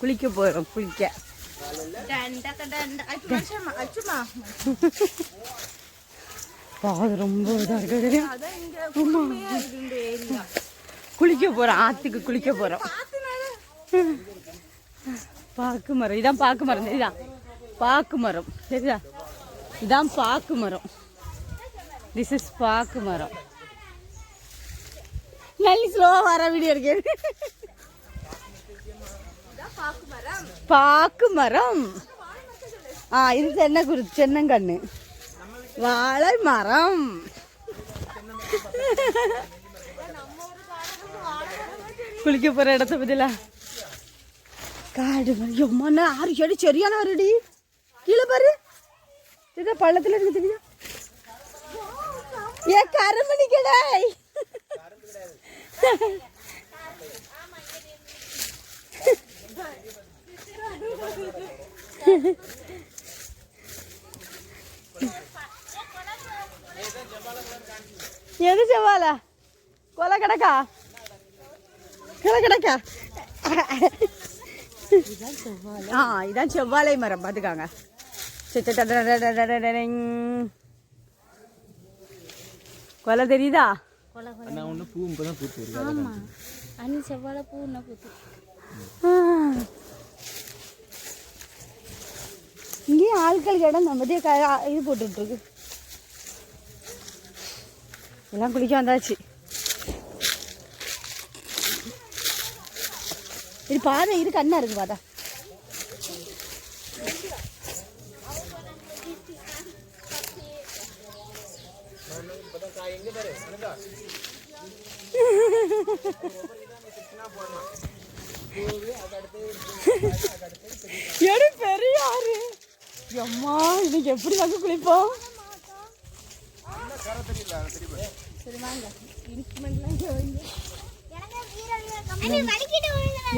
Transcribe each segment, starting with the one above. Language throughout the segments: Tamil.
குளிக்க போகிறோம் குளிக்க. பாது ரொம்ப இதாக இருக்கு தெரியும் குளிக்க போகிறோம் ஆற்றுக்கு குளிக்க போகிறோம் பாக்கு மரம் இதான் பாக்கு மரம் தெரியுதா? பாக்கு மரம் சரிதா இதான் பாக்கு மரம். திஸ் இஸ் பாக்கு மரம். நல்லி ஸ்லோவாக வர வீடியோ இருக்கேன் பாக்கு மரம் ஆ இது தென்னை குரு தென்னங்கண்ணு வாழை மரம் குளிக்க போற இடத்த பதிலா காடு மாதிரி. எம்மா ஆறு செடி சரியான வருடி. கீழே பாரு. இதா பள்ளத்துல இருக்கு தெரியுதா? ஏ கருமணி கடாய் எது செவ்வாலா கொலை கிடக்கா? கொலை கிடக்கா? ஆ இதான் செவ்வாழை மரம். பார்த்துக்காங்க. கொலை தெரியுதா? பூ இப்போ தான் பூத்து இருக்கு. ஆமா. அன்னி செவ்வாழை பூ என்ன பூத்து. இங்கேயும் ஆட்கள் இடம் நம்மதே க இது போட்டுட்ருக்கு எல்லாம் குளிக்க வந்தாச்சு. இது பாதை இருக்கு கண்ணா இருக்கு பாதா எடு பெரியாரு. அம்மா இன்னைக்கு எப்படி நாங்க குளிப்போம்?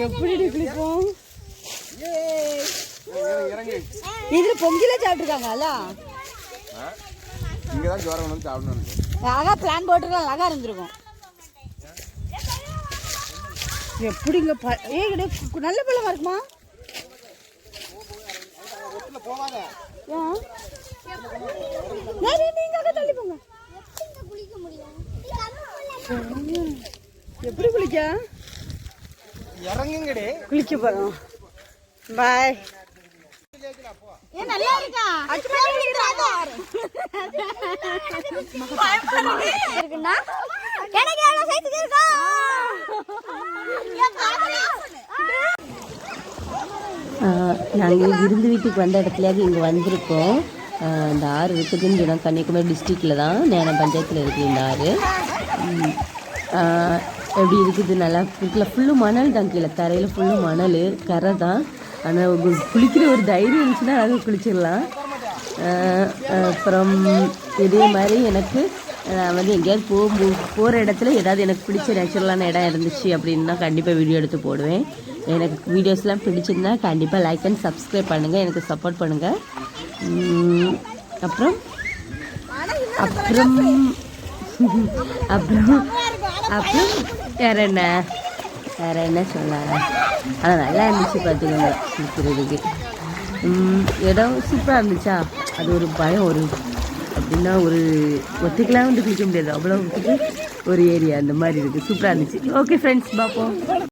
எப்படி குளிப்போம்? இதுல பொங்கில சாப்பிட்டுருக்காங்கல்ல? இங்கே தான் ஜோரம் வந்து சாப்பிடணும் அழகா பிளான் போட்டுருக்கலாம் அழகா இருந்திருக்கும். எப்படிங்க ப ஏ கிடையாது நல்ல பழமா இருக்குமா? எப்படி குளிக்க? இறங்குங்கடி. குளிக்க போறோம். பாய் நல்லா இருக்கா? இருக்குன்னா எனக்கு எவ்வளவு சைஸுக்கு இருக்கா? நாங்கள் விருந்து வீட்டுக்கு வந்த இடத்துலயாவது இங்கே வந்திருக்கோம். இந்த ஆறு இருக்குதுன்னு சொன்னால் கன்னியாகுமரி டிஸ்ட்ரிக்டில் தான் நேரம் பஞ்சாயத்தில் இருக்குது இந்த ஆறு. எப்படி இருக்குது? நல்லா இருக்குல்ல. ஃபுல்லு மணல் தான் கீழே. தரையில் ஃபுல்லு மணல். கரை தான். ஆனால் குளிக்கிற ஒரு தைரியம் இருந்துச்சுன்னா அழகாக குளிச்சிடலாம். அப்புறம் இதே மாதிரி எனக்கு நான் வந்து எங்கேயாவது போகும்போது போகிற இடத்துல ஏதாவது எனக்கு பிடிச்ச நேச்சுரலான இடம் இருந்துச்சு அப்படின்னா கண்டிப்பாக வீடியோ எடுத்து போடுவேன். எனக்கு வீடியோஸ்லாம் பிடிச்சிருந்தா கண்டிப்பாக லைக் அண்ட் சப்ஸ்கிரைப் பண்ணுங்கள் எனக்கு சப்போர்ட் பண்ணுங்கள் அப்புறம் அப்புறம் அப்புறம் அப்புறம் வேற என்ன? வேற என்ன சொல்ல? ஆனால் நல்லா இருந்துச்சு பார்த்துக்கோங்க நிற்கிறதுக்கு இடம் சூப்பராக இருந்துச்சா? அது ஒரு பயம் ஒரு அப்படின்னா ஒரு ஒத்துக்கெலாம் வந்து குளிக்க முடியாது. அவ்வளோ ஒரு ஏரியா அந்த மாதிரி இருக்குது சூப்பராக இருந்துச்சு. ஓகே ஃப்ரெண்ட்ஸ் பார்ப்போம்